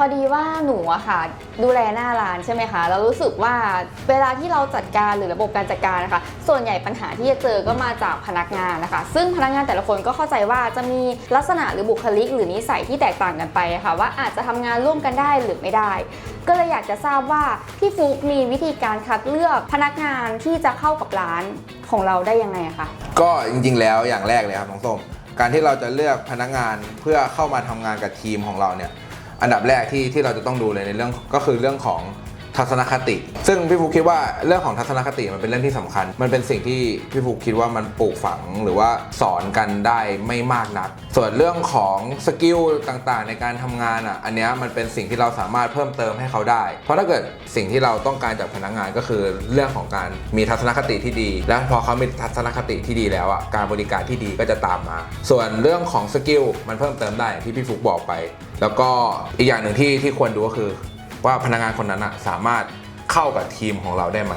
พอดีว่าหนูอะค่ะ ดูแลหน้าร้านใช่ไหมคะแล้วรู้สึกว่าเวลาที่เราจัดการหรือระบบการจัดการนะคะ ส่วนใหญ่ปัญหาที่จะเจอก็มาจากพนักงานนะคะ ซึ่งพนักงานแต่ละคนก็เข้าใจว่าจะมีลักษณะหรือบุคลิก หรือนิสัยที่แตกต่างกันไปะค่ะว่าอาจจะทำงานร่วมกันได้หรือไม่ได้ ก็เลยอยากจะทราบว่าพี่ฟุกมีวิธีการคัดเลือกพนักงานที่จะเข้ากับร้านของเราได้ยังไงคะก็จริงๆ แล้วอย่างแรกเลยครับน้องส้มการที่เราจะเลือกพนักงานเพื่อเข้ามาทำงานกับทีมของเราเนี่ย อันดับแรกที่ที่เราจะต้องดูเลยในเรื่องก็คือเรื่องของ ทัศนคติ ซึ่งพี่ฟูคิดว่าเรื่องของทัศนคติมันเป็นเรื่องที่สำคัญ มันเป็นสิ่งที่พี่ฟูคิดว่ามันปลูกฝังหรือว่าสอนกันได้ไม่มากนัก ส่วนเรื่องของสกิลต่างๆ ในการทำงานอะอันเนี้ยมันเป็นสิ่งที่เราสามารถเพิ่มเติมให้เขาได้ เพราะถ้าเกิดสิ่งที่เราต้องการจากพนักงานก็คือเรื่องของการมีทัศนคติที่ดี และพอเขามีทัศนคติที่ดีแล้วอะการบริการที่ดีก็จะตามมา ส่วนเรื่องของสกิลมันเพิ่มเติมได้ที่พี่ฟุกบอกไป แล้วก็อีกอย่างหนึ่งที่ที่ควรดูก็คือ ว่าพนักงานคนนั้นอะสามารถเข้ากับทีมของเราได้ไหม